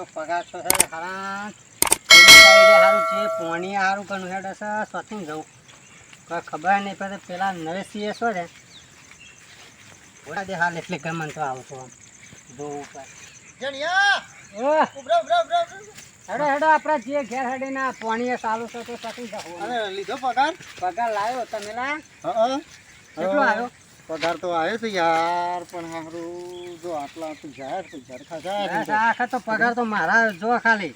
તો પગાર છો છે હારા. હારું છે પોણી હારું કનું હેડ હશે સ્વતી જવું. કોઈ ખબર નહીં પડે પેલા નરેશીએ શું છે? ઓલા દે હાલ એટલે ગમન તો આવતો આમ જોવું પડે. હેડો હેડો આપણા જે ઘેર હેડી ના પોણીએ ચાલુ છે તો સ્વતી જવું. લીધો પગાર? પગાર લાવ્યો તમે લા. કેટલો આવ્યો? પગાર તો આવ્યો છે યાર પણ સારું જો આટલા પૈસા તો બસ ખાસા આખા તો પગાર તો મારા જો ખાલી.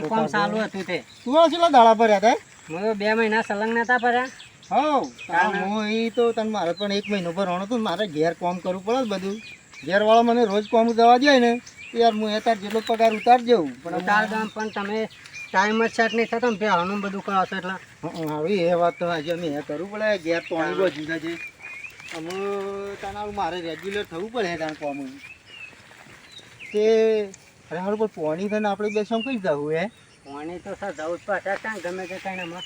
તો કોમ. ચાલુ હતું તે? તું કેટલા દાડા ભર્યા તો બે મહિના સલંગ નતા ભર્યા. હવ. હું એ તો તને મારે પણ એક મહિનો ભરવાનો હતું મારે ઘેર કોમ કરવું પડે બધું. ઘેરવાળો મને રોજ કોમ જવા દે ને તો યાર હું એ તાર જેટલો પગાર ઉતાર જવું પણ ઉતાર દઉં પણ તમે ટાઈમ જ સેટ નહીં થતો ને બેહવાનું બધું કરો છો એટલે. હા એ વાત તો આજે અમે એ કરવું પડે ઘેર તો જુદા છે અમે તાના મારે રેગ્યુલર થવું પડે તાણ કોમ તે અરે હારું પણ થઈને આપણે બે શું કઈ જવું હે? પોણી તો સર જવું જ પાછા ક્યાં ગમે તે કઈ હમણાં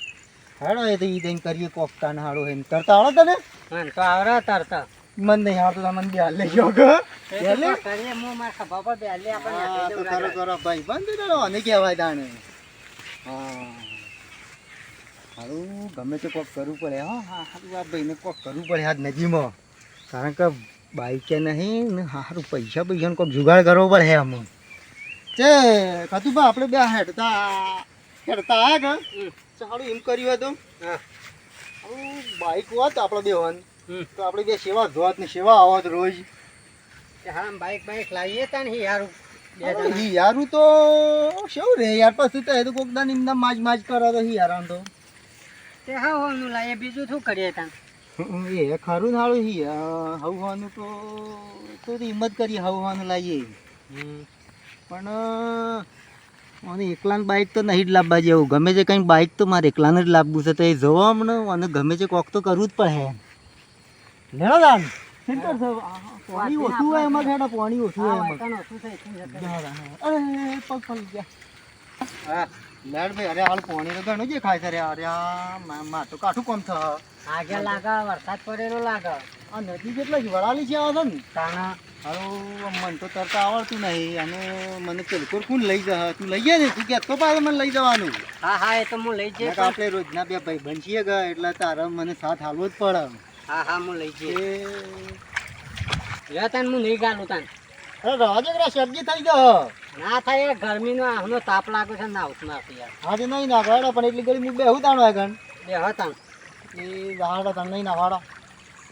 હાડો એ તો ઈ દઈને કરીએ કોક તાન હાડો હે તરતા આવડો તને? હા તો આવડે તરતા. મન નહીં આવડતો તો મન બે લે ગયો કે એટલે કરીએ હું મારા ખભા પર બેલી આપણે હા તો કરો કરો ભાઈ બંધ કરો અને કહેવાય તાણે. હા. હારું ગમે તે કોક કરવું પડે હા. હા હારું આ ભાઈને કોક કરવું પડે આ નજીમાં. કારણ કે બાઈકે નહીં ને હારું પૈસા પૈસાનો કોક જુગાડ કરવો પડે આમ. તે ભાઈ આપણે બે હેડતા હેડતા આ કે સારું તો એમ કર્યું હતું હા. હારું બાઈક હોત આપણે બે હોન. તો આપણે બે સેવા જોત ને સેવા આવત રોજ. તે હા બાઈક બાઈક લાવીએ તા ને યાર બે હિયારું તો શું રે યાર પછી તો એ તો કોક દાન એમના માજ માજ કરો તો હિયારાન તો. તે હા હોનું લાવીએ બીજું શું કરીએ તા? એ ખરું નાળું હી હવાનું તો તો હિંમત કરી હવવાનું લાવીએ પણ મને એકલાને બાઇક તો નહીં જ લાવવા જેવું. ગમે તે કંઈ બાઇક તો મારે એકલાને જ લાવવું છે તો એ જવા મને અને ગમે તે કોક તો કરવું જ પડે. લેણો દાન. છે પાણી ઓછું હોય એમાં હેડા પાણી ઓછું હોય એમાં? અરે પગ પડી ગયા. હા. લેડ ભાઈ અરે હાલ પાણી તો ઘણું જે ખાય છે અરે અરે આ મા તો કાઠું કોમ થ આ આગે લાગે વરસાદ પડેલો લાગે. નદી જેટલા જ વળાલી છે આવે ને તાણા. હાલો મને તો તરતા આવડતું નહીં. અને મને પેલકોર કોણ લઈ જા તું લઈ જાય ને તું તો પાસે મને લઈ જવાનું. હા હા એ તો હું લઈ જઈશ. આપણે રોજના બે ભાઈ બનશીએ ગયા એટલે તારે મને સાથ હાલવો જ પડે. હા હા હું લઈ જઈશ. એ તને હું નહીં ગાલું તાન. રાજગરા સબ્જી થઈ ગયો. ના થાય યાર ગરમીનો આહનો તાપ લાગે છે ના ઉઠમાં આવતી યાર. આજે નહીં ના ગાડા પણ એટલી ગળી હું બેહું તાણો આગળ? બે હા એ વાડા તાણ નહીં ના વાડા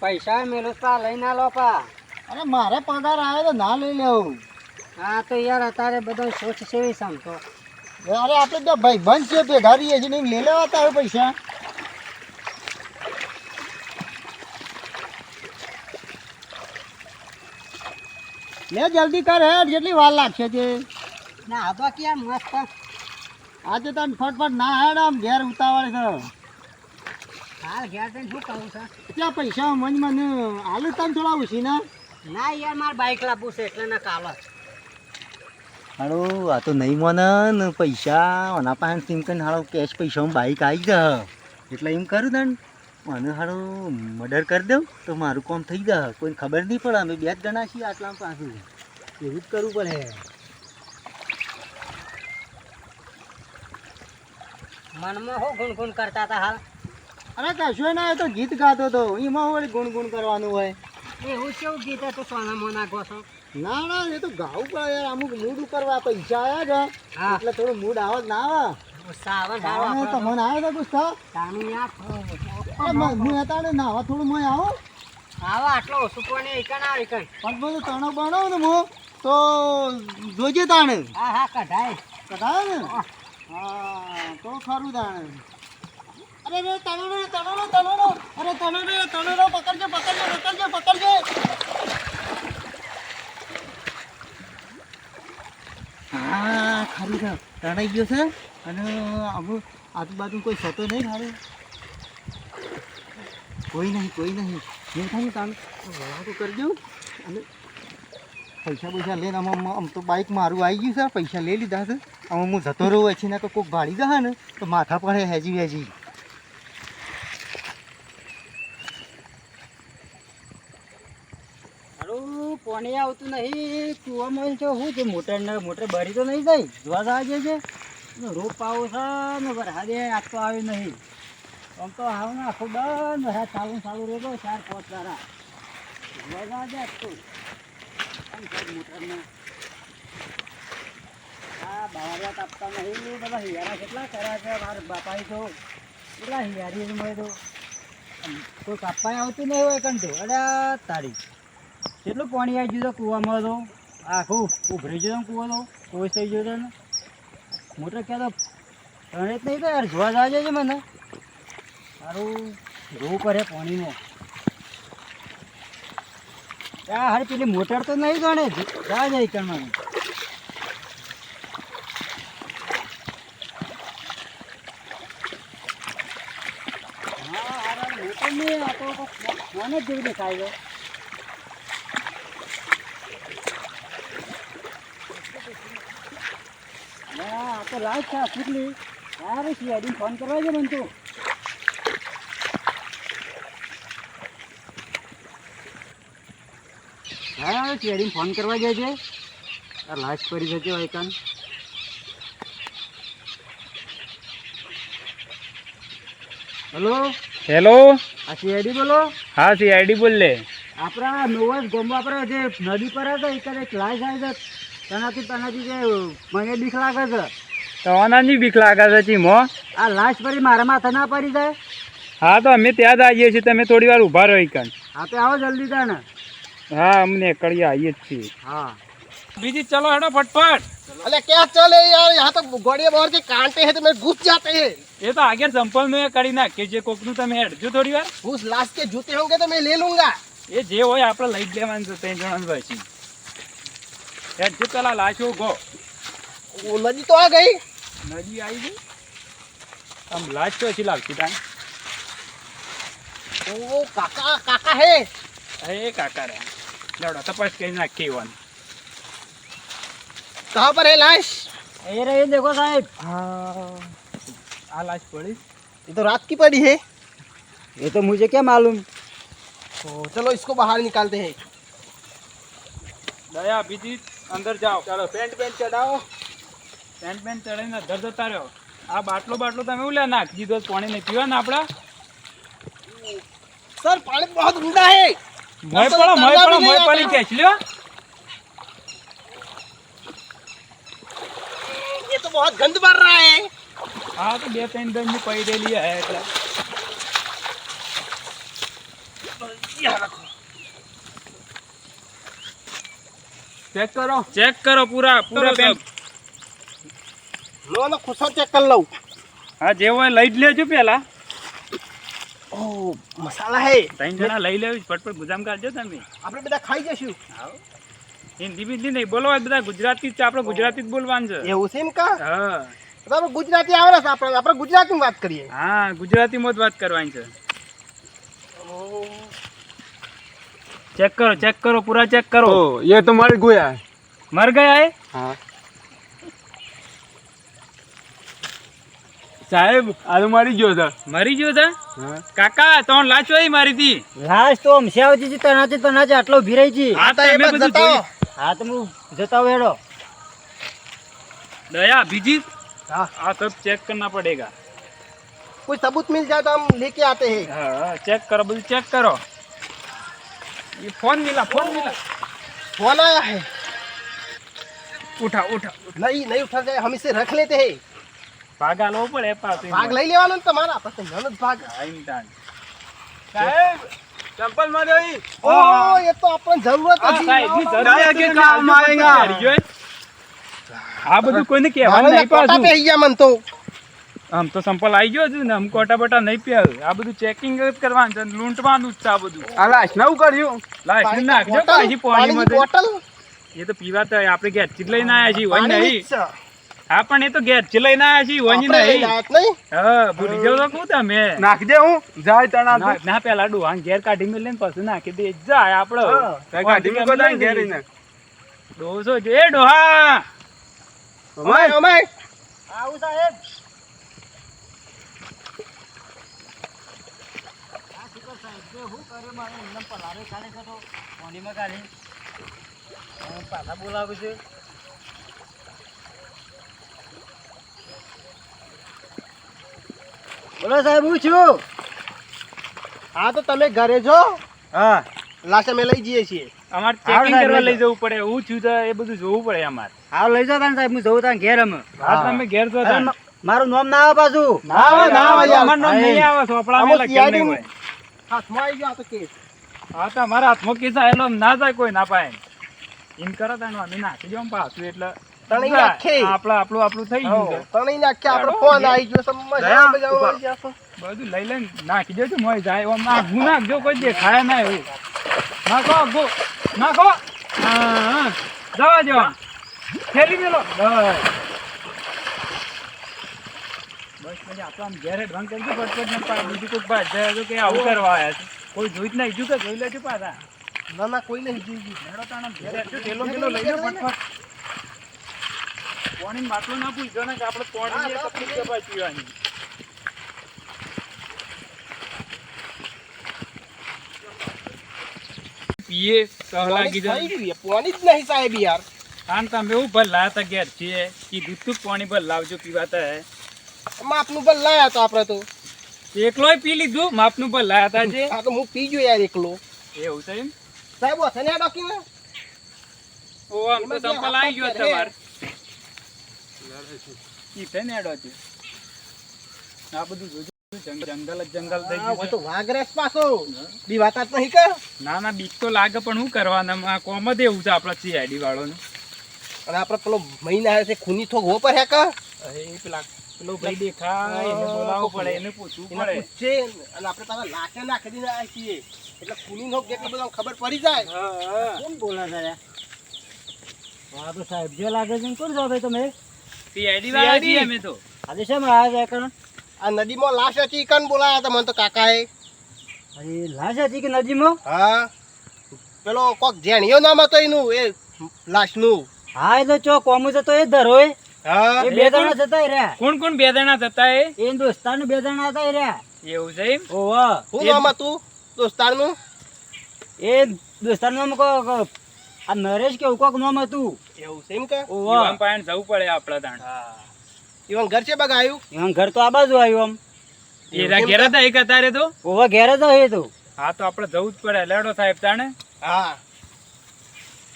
પૈસા મેલું લઈ ના લો પા. અરે મારે પગાર આવે તો ના લઈ લેવું. હા તો યાર અત્યારે બધો સોચ સેવી સમતો અરે આપણે તો ભાઈ બંધ છે ભેગા રહીએ છીએ નહીં લઈ લેવા તારે પૈસા. લે જલ્દી કર હે જેટલી વાર લાગશે જે? ના આ બાકી કેમ મસ્ત આજે તને ફટફટ ના હેડ આમ ઘેર ઉતાવળ છે. હાલ ઘેર તને શું કહું છે? ત્યાં પૈસા મન મને હાલ તને થોડા ઉછી ના ના યાર મારે બાઈક લાવવું છે એટલે ના કાલ હાલો આ તો નહીં મને ને પૈસા ઓના પાસે સિમ કરીને હાલો કેશ પૈસા બાઈક આવી જ એટલે એમ કરું તને. મને હારું મર્ડર કરી દઉં તો મારું કામ થઈ જાય કોઈને ખબર નહીં પડે અમે બે જ જણા છીએ આટલા પાછું. એવું જ કરવું પડે. મનમાં શું ગુણ ગુણ કરતા હતા હાલ? અરે કશું ના તો ગીત ગાતો હતો એમાં વળી ગુણ ગુણ કરવાનું હોય? એવું કેવું ગીત હતું સોના મોના ગોસો ના ના એ તો ગાવું પડે યાર. અમુક મૂડ ઉપર પૈસા આવ્યા છે. હા. એટલે થોડું મૂડ આવે ના આવે. સારો આવે તમને આવે ગુસ્સા. તાનું યાર હું હતા નાવા થોડું મય આવો. આવો આટલો ઓછું કોને એકન આવે એકન પણ બધું તણો બનાવો ને હું તો જોજે તાણે. હા હા કઢાય. કઢાવે ને? હા. તો ખરું તાણે. અરે રે તણો રે તણો રે તણો રે. અરે તણો રે પકડજે પકડજે પકડજે પકડજે. હા ખરું તણાઈ ગયો છે? અને અમુક આજુબાજુ કોઈ થતો નહીં ખાલી કોઈ નહીં કોઈ નહીં. મેં થાય તાન વળાતું કરજો અને પૈસા પૈસા લઈને આમ આમ તો બાઇક મારું આવી ગયું છે પૈસા લઈ લીધા છે. આમ હું જતો રહું પછી ને તો કોઈક ભાડી જશે ને તો માથા પડે હેજી હેજી પાણી આવતું નહીં. કૂવામાં તો શું છે, મોટર ને, મોટર ભરી તો નહીં જાય. જોવા જાય છે રોપ આવો છે, ને વરસાદે આટલો આવ્યો નહીં. આમ તો હાવ ને આખો બંધ વરસાદ ચાલુ ચાલુ રહ્યો ચાર પાંચ જોવા જાય છે આટલું આમ છે મોટરને. આ બાવળિયા કાપતા નહીં બધા હિયારા કેટલા કર્યા છે, મારા બાપાએ તો. કેટલા હિયારી મળે તો કોઈ કાપવા આવતું નહીં હોય કંઠું અરે તારી કેટલું પાણી આવી ગયું તો કૂવામાં તો? આખું ઉભરી ગયો કૂવો તો? કોઈ થઈ ગયો તો ને? મોટર ક્યાં તો રણે જ નહીં તો યાર જોવા જાય છે મને. સારું જોવું કરે પાણીમાં આ હારે પેલી મોટર તો નહીં ગણે જા જાય હારા મોટર આ તો ફોન જ દેખાય છે આ તો લાઈટ છે કેટલી? સારું છે ફોન કરવા છે મને તું. હા ચેડીને ફોન કરવા જાય છે. આ લાશ પડી જશે વાયકાન હલો હેલો? આ સીઆઈડી બોલો? હા સીઆઈડી બોલ લે. આપણા નોવસ ગોમો આપણે જે નદી પર હતા એ કદાચ લાશ આવી છે. તેનાથી તેનાથી જે મને બીક લાગે છે. તવાનાની બીક લાગે છે ચીમો આ લાશ પડી મારા માથે ના પડી જાય હા તો અમે ત્યાં જ આવીએ છીએ તમે થોડી વાર ઊભા રહો કન. હા તો આવો જલ્દી તા ને હા અમને કડીએ આવીએ જ છીએ હા બીજી ચલો હેડો ફટફટ अरे क्या चले यार यहाँ तो गोड़िया बोर के कांटे हैं तो मैं घुस जाते हैं એ તો આગળ સંપલ નું એ કરી નાખીએ જે કોકનું તમે હેડજો થોડી વાર घुस लाश के जूते होंगे तो मैं ले लूंगा એ જે હોય આપણે લઈ જ લેવાનું છે ત્રણ જણા પછી હેડજો પેલા લાશો ગો वो नदी तो आ गई નદી આવી ગઈ આમ લાશ તો હજી લાગતી તાં वो काका काका है એ કાકા રે લેવડો તપાસ કરી નાખીએ ઈવન कहाँ पर है लाश એ રહી દેખો સાહેબ આ લાશ પડી ये तो रात की पड़ी है ये तो मुझे क्या मालूम तो चलो इसको बाहर निकालते हैं દયા બીજી અંદર જાઓ ચાલો પેન્ટ પેન્ટ ચડાવો પેન્ટ પેન્ટ ચડાવીને અંદર જતા રહ્યો આ બાટલો બાટલો તમે એવું લે નાખી દીધો છે, પાણી નહીં પીવા ને આપડા सर पानी बहुत ऊंडा है મોય પડો મોય પડો મોય પડી ખેંચ લ્યો ये तो बहुत गंद भर रहा है હા તો બે ત્રણ દમ ની પડી રહેલી હે એટલે ચેક કરો ચેક કરો પૂરા પૂરા પેન્ટ लो ना खुशा चेक कर लो હા જે હોય લઈ જ લેજો પેલા મસાલા હે. ત્રણ જણા લઈ લેવું ફટફટ ગુજામ કાઢજો તમે. આપણે બધા ખાઈ જશું હિન્દી બિન્દી નહીં બોલો બધા ગુજરાતી છે આપણે ગુજરાતી જ બોલવાનું છે. એવું છે એમ કા? હા. તમે ગુજરાતી આવે છે આપણે આપણે ગુજરાતીમાં વાત કરીએ. હા ગુજરાતીમાં જ વાત કરવાની છે. ચેક કરો ચેક કરો પૂરા ચેક કરો. એ તો મર ગયા મર ગયા હા. साहेब आज मारी गयो था મરી ગયો છે हाँ કાકા ત્રણ લાચો એ મારી હતી લાશ તો અમસે આવતી હતી તનાથી તનાથી આટલો ભીરાઈ જી હા તો એ અમે બસ બધું જતાઓ. જોયું. હા તો હું જતા વેડો દયા બીજી हाँ આ सब चेक करना पड़ेगा कोई सबूत मिल जाए तो हम लेके आते हैं हाँ चेक करो બધું चेक करो ये फोन मिला फोन मिला फोन आया है उठा उठा नहीं नहीं उठा जाए हम इसे रख लेते हैं ભાગ આલવો પડે ભાગ લઈ લેવાનો ને તમારા આપણે તો ભાગ સાહેબ ચંપલમાં દઈ ઓ એ તો આપણને જરૂરત હતી સાહેબની જરૂર કે કામ આવેગા આ બધું કોઈને કહેવાનું નહીં પાછું. પે ગયા મન તો. આમ તો સંપલ આવી ગયો છે ને આમ કોટા બટા નહીં પીવ આ બધું ચેકિંગ જ કરવાનું છે લૂંટવાનું જ છે આ બધું. આ લાશ નવું કર્યું. લાશ નાખજો પાછી પાણીમાં બોટલ. એ તો પીવા તો આપણે ઘેરથી લઈને આવ્યા છીએ હોય નહીં? હા પણ એ તો ઘેરથી લઈને આવ્યા છીએ આપણે નહીં. હા ભૂલી જાવ તો કહું તમે. નાખજે હું જાય તણા ના પેલા પેલા આ ઘેર કાઢી મેલે ને પછી નાખી દે. જાય આપડે. કાઢી ગાડી મૂકો ઘેર એને ડોસો જો એ ડોહા! અમાય અમાય આવું સાહેબ. આ શું કર કરે મારે એમને પલારે ખાલી ખતો પાણીમાં કાઢી પાછા બોલાવું છું. બોલો સાહેબ હું છું? હા તો તમે ઘરે છો? હા. લાસ્ટ અમે લઈ જઈએ છીએ. અમારે ચેકિંગ કરવા લઈ જવું પડે. હું છું તો એ બધું જોવું પડે અમારે. હા લઈ જાવ તાને સાહેબ હું જવું તાને ઘેર અમે. હા તમે ઘેર જો મારું નામ ના આવે પાછું. ના આવે, ના આવે. અમારું નામ નહીં આવે સોપડા મેલા કેમ નહીં હોય? હાથમાં આવી ગયો તો કેસ હા તો અમારા હાથમાં કેસ આવેલો ના જાય કોઈ ના પાય. એમ કરો તાણ અમે નાખી દો પાછું એટલે તણી જાય. નાખી. આપણું આપણું થઈ ગયું તણી નાખ્યા આપણે ફોન આવી ગયો સમજ ગયા, મજા ઊભા. આવી ગયા છો. બધું લઈ લઈને નાખી દેજો મોય જાય. આમ નાખવું નાખજો કોઈ દેખાય ના એવું નાખો ગો નાખો. હા હા. જવા ફેરી મેલો બસ બસ પછી આપણે આમ ઘેર હેડવાન કરજો ફટફટ બીજું કોઈ બાદ જાય કે આવું કરવા આવ્યા છે. કોઈ જોઈ જ નહીં જો કે જોઈ લેજો પાછા. ના ના કોઈ નહીં જોઈ ગયું. તાણા ઘેર લઈ લો ફટફટ. પાણી માટલું ના પૂછજો ને કે આપણે પાણી તકલીફ છે પીવાની. પીએ તો લાગી જાય. પાણી જ નહીં સાહેબ યાર. આમ તમે એવું ભલ લાયા તા ઘેર છીએ. કીધું તું પાણી ભર લાવજો પીવાતા હે. માપનું ભર લાયા તો આપણે તો. એકલોય પી લીધું માપનું ભર લાયા તા જે. આ તો હું પી ગયો યાર એકલો. એવું છે એમ? સાહેબ હશે ને આ ડોક્યુમેન્ટ ઓ આમ તો સંપલ આવી ગયો તમાર. ઈ ને છે. આ બધું જોજો જંગલ જ જંગલ થઈ ગયું તો વાઘરેસ પાછો. બીવાતા જ નહીં કે ના ના બીક તો લાગે પણ શું કરવાના? આ કોમ જ એવું છે આપણા સીઆઈડી વાળોનું. અને આપણે પેલો મહિના આવે છે ખૂની થોક હો પર હે કે એ પેલા પેલો ભાઈ દેખાય એને બોલાવવું પડે એને પૂછવું પડે. પૂછશે અને આપણે તારા લાકે નાખી દીધા આ છીએ. એટલે ખૂની થોક જેટલું બધું ખબર પડી જાય. હા, હા. કોણ બોલા છે રે? હા તો સાહેબ જે લાગે છે કોણ છો ભાઈ તમે. CID વાળા છીએ અમે તો. આજે શેમ આવ્યા છે કણ આ નદીમાં લાશ હતી કન બોલાયા હતા મને તો કાકાએ. અરે લાશ હતી કે નદીમાં? હા. પેલો કોક જેણિયો નામ હતો એનું એ લાશનું. હા એ ચો કોમુ જતો એ જ ધરોય હા. એ બે જણા જતા રહ્યા. કોણ કોણ બે જણા થતા એ? એ દોસ્તાર બે જણા હતા રહ્યા. એવું છે એમ? શું નામ હતું દોસ્તારનું? એ દોસ્તાર નામ કો આ નરેશ કેવું કોક નામ હતું. એવું છે એમ કે? ઓવા પાયણ જવું પડે આપણા તાણ ઈવન ઘર છે બગાયું એમ ઘર તો આ બાજુ આવ્યું આમ. એરા ઘેર હતા એક અત્યારે તો? ઓવા ઘેર જ હોય તો. હા તો આપણે જવું જ પડે. લેડો સાહેબ તાણે. હા.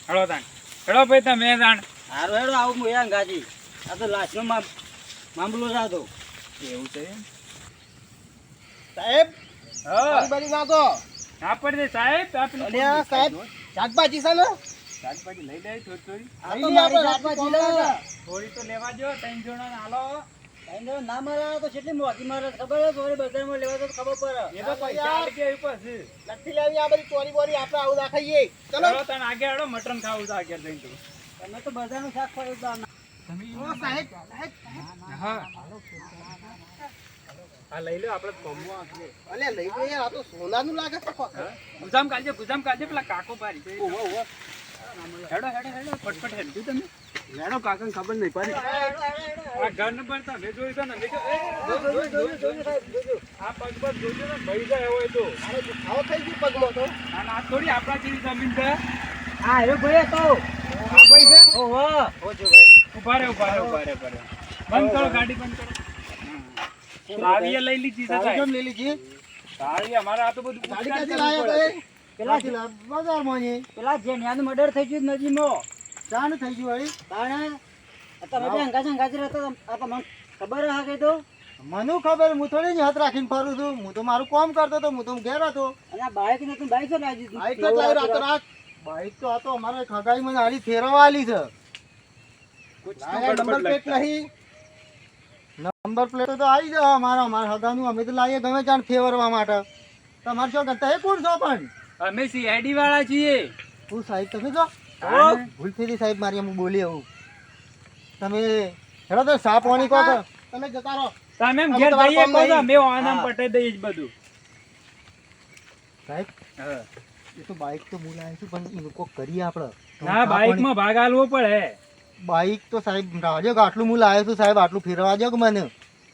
હેડો તાણ. હેડો ભાઈ તમે તાણ. હારું હેડો આવું હું યાર ગાજી. આ તો લાશનો મામલો જ એવું છે સાહેબ હા. બાજુ નાખો. પડે સાહેબ સાહેબ શાકભાજી છે ને? શાકભાજી લઈ લે થોડી થોડી આ તો મારી શાકભાજી લે. થોડી તો લેવા જો ત્રણ જણા હાલો. ના મારા તો કેટલી મોટી મારે ખબર છે? થોડી બજારમાં લેવા તો ખબર પડે. એ તો પૈસા ગયા ઉપર નથી લેવી આ બધી ચોરી બોરી આપણે આવું નાખાઈએ ચલો. તાણ આગળ હેડો મટન ખાવું છે આગળ જઈને તો. તમે તો બજારનું શાક ખાઈ તો તમે ઓ સાહેબ સાહેબ હા. લઈ લો આપણે કોમવા અલે લઈ ગયો આ તો સોનાનું લાગે ગુજામ કાઢજે ગુજામ કાઢજે પેલા કાકો પારી ઓહો, ઓહો. હેડો હેડો હેડો ફટફટ હેડજો તમે. લેડો કાકાને ખબર નહીં પડી. આ ઘર નંબર તમે જોઈ છે ને મેં કીધું, એ, જોજો, જોજો, જોજો. આ પગ પગ જોજો ને ભાઈ જાય હોય તો. આને થઈ ગયો પગમાં તો. આ થોડી આપણા જેવી જમીન છે. હા એ ભાઈ હતો આ ભાઈ છે? ઓહો ઊભા રહે ઊભા રહે ઊભા રહે ઊભા રહે. બંધ કરો ગાડી બંધ કરો. સાવીએ લઈ લીધી. કેમ લઈ લીધી? સાવી અમારે આ તો બધું ગાડી ક્યાંથી લાયા તો એ? બજારમાં ને પેલા જેનિયાનું મર્ડર થઈ ગયું નદીમાં ચાનું થઈ ગયું વળી. તાણે તમે બે હંગા સંગા જ રહેતા આ મને ખબર હા કે તો. મને ખબર હું થોડી હાથ રાખીને ફરું છું. હું તો મારું કામ કરતો હતો હું તો ઘેર હતો. અને બાઈક ને તું બાઈક ચલાવી દીધું બાઈક જ લાવી રાતો રાત. બાઈક તો હતો અમારે ખગાઈ મને હારી ફેરવા આલી છે તો નંબર પ્લેટ નહીં. નંબર પ્લેટ તો આવી જાય અમારા અમારા હગાનું. અમે તો લાવીએ ગમે ત્યાં ફેરવવા માટે. તમારે શું કરતા? એ કોણ છો પણ? અમે સીઆઈડી વાળા છીએ. હું સાહેબ તમે તો હા. ભૂલ થઈ સાહેબ મારી હું બોલી આવું. તમે હેડો તો સાપ વાણી કહો. તમે જતા રહો. તમે ઘેર જઈએ કહો તો અમે આનામ પટાઈ દઈએ જ બધું. સાહેબ હા. એ તો બાઈક તો બોલાય છું પણ એનું કોક કરીએ આપણે. ના બાઈકમાં ભાગ આલવો પડે. બાઈક તો સાહેબ રાજો આટલું હું લાવ્યો છું સાહેબ આટલું ફેરવા દો કે મને?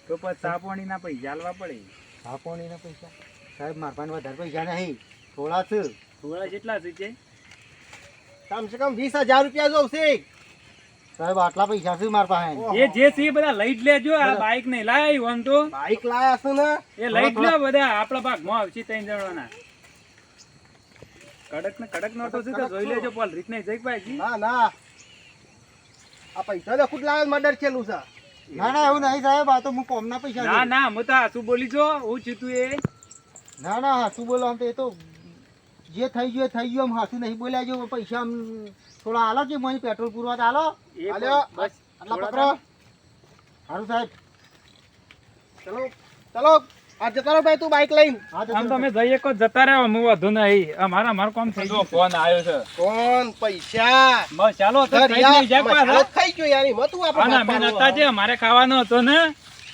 તો પછી સાપોણીના પૈસા આલવા પડે. સાપવાણીના પૈસા? સાહેબ મારા પાસે વધારે પૈસા નહીં. થોડા છે થોડા કેટલા છે કે? કમસે કમ વીસ હજાર રૂપિયા જોશે સાહેબ આટલા પૈસા છે મારા પાસે? એ જે છે બધા લઈ જ લેજો. આ બાઈક ને લાય આમ તો બાઈક લાયા છે ને? એ લઈ જ લે બધા. આપણા ભાગમાં આવશે ત્રણ જણાના. કડક ને કડક નોટો છે તો જોઈ લેજો પોલ. રીત નહીં જઈ ના ના. આ પૈસા તો ખુદ લાવે મર્ડર છેલું છે. ના ના એવું નહીં સાહેબ. આ તો હું કોમના પૈસા ના ના હું તો શું બોલી છો હું છું તું એ. ના ના હાસું બોલો આમ તો એ તો જે થઈ ગયો થઈ ગયો આમ નહીં બોલ્યા જો પૈસા આમ થોડા આલો કે મને પેટ્રોલ પૂરવા તો આલો. આલ્યો. બસ આટલા પકડો. સારું સાહેબ. ચલો ચલો આ જતો રહો ભાઈ તું બાઈક લઈને. આમ તો જઈએ કો જતા રહ્યો હું વધુ નહીં. અમારા અમારું કામ થઈ ગયું. ફોન આવ્યો છે. ફોન પૈસા. બસ ચાલો તો ખાઈ લઈ જાય પાછા. ખાઈ ગયો યાર એમાં તું હા ના નતા જે અમારે ખાવાનો હતો ને.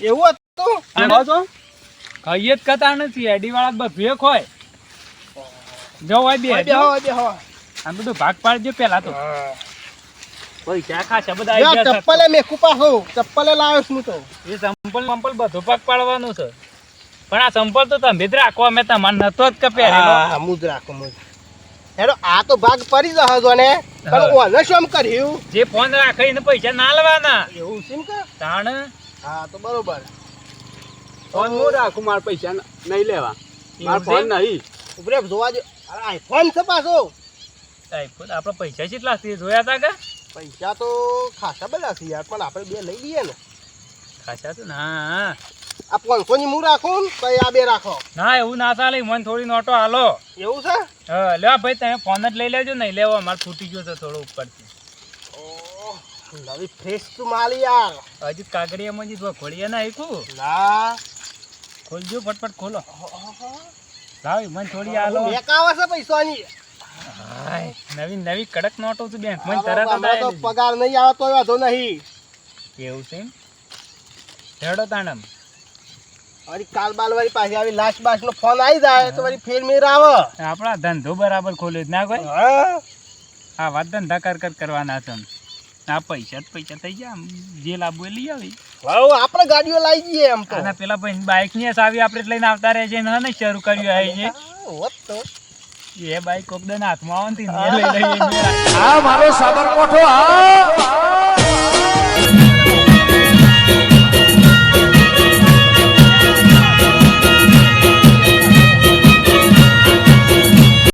એવું હતું? ખાઈએ જ કતા નથી એડી વાળા બધું એક હોય બે હોય બે જો. આમ બધું ભાગ પાડજો પેલા તો. પૈસા ખાશે? બધા આવી ગયા ચપ્પલે મે કુપા હો ચપ્પલે લાવ્યો છું તો. એ સંપલ સંપલ બધો ભાગ પાડવાનો છે. પણ આ સંપલ તો તમે જ રાખો અમે તમારે નતો જ કે પહેરેલો હા મુજ રાખો મુજ હેડો આ તો ભાગ પડી જ જો ને. પણ હા. ઓને શું કર્યું? જે ફોન રાખીને પૈસા ના લેવાના. એવું છે કે? તાણ? હા તો બરોબર. ફોન હું રાખું મારા પૈસા નહીં લેવા. મારા ફોન નહીં. ઉપરે જોવા જો. આઈફોન છે પાછો. આઈફોન? આપણે પૈસા કેટલા છે જોયા હતા કે? પૈસા તો ખાસા બધા છે યાર પણ આપણે બે લઈ લઈએ ને. ખાસા તો? ના આ પાંચસો ની હું રાખું તો આ બે રાખો. ના એવું ના ચાલે મને થોડી નોટો હાલો એવું છે? હા લેવા ભાઈ તમે ફોન જ લઈ લેજો નહીં લેવો મારે ફૂટી ગયો છે થોડો ઉપરથી. ઓહ, નવી ફ્રેશ તું માલ યાર. હજી કાગડિયામાં જી ખોલીએ ના આખું ના. ખોલજો ફટફટ ખોલો. લાવ મને થોડી આલો મેક આવે છે પૈસાની. હાય, નવી નવી કડક નોટો છે બેંક. મને તરત તો પગાર નહીં આવે તો વાંધો નહીં. એવું છે? હેડો તાણમ. અરે કાલ બાલ વાળી પાછી આવી લાસ્ટ બાસ નો ફોન આવી જાય તો વળી ફેર મેર આવે. આપણા ધંધો બરાબર ખોલ્યો ના કોઈ? હા. આ વાત ધંધા કર કર કરવાના છે આ પૈસા જ પૈસા થઈ ગયા. આમ જે લાવવું એ લઈ આવી. હવે આપણે ગાડીઓ લાવી જઈએ એમ તો. અને પેલા ભાઈ બાઇકની સાવી આપણે જ લઈને આવતા રહે છે ને નહીં શરૂ કર્યું આવી છે હોત તો એ બાઈક કોક દન હાથમાં આવે ને લઈ લઈએ. આ મારો સાબરકોઠો આ